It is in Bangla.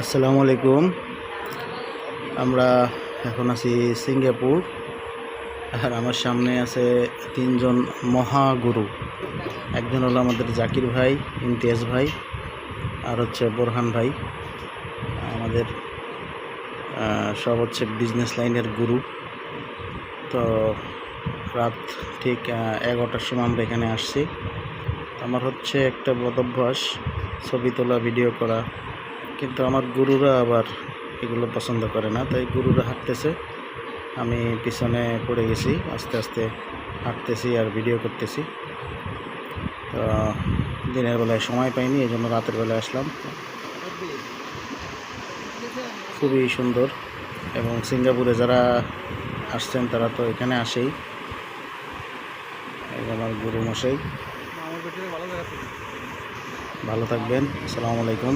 আসসালামু আলাইকুম। আমরা এখন আছি সিঙ্গাপুর, আর আমার সামনে আছে তিনজন মহাগুরু। একজন হলো আমাদের জাকির ভাই, ইমতিয়াজ ভাই, আর হচ্ছে বোরহান ভাই। আমাদের সব হচ্ছে বিজনেস লাইনের গুরু। তো রাত ঠিক এগারোটার সময় আমরা এখানে আসছি। আমার হচ্ছে একটা বদভ্যাস ছবি তোলা ভিডিও করা। কিন্তু আমার গুরুরা আবার এগুলো পছন্দ করে না, তাই গুরুরা হাঁটতেছে। আমি পিছনে পড়ে গেছি, আস্তে আস্তে হাঁটতেছি আর ভিডিও করতেছি। তো দিনের বেলায় সময় পাইনি এই জন্য রাতের বেলায় আসলাম। খুবই সুন্দর এবং সিঙ্গাপুরে যারা আসছেন তারা তো এখানে আসেই। আমার গুরু মশাই ভালো থাকবেন, আসসালামু আলাইকুম।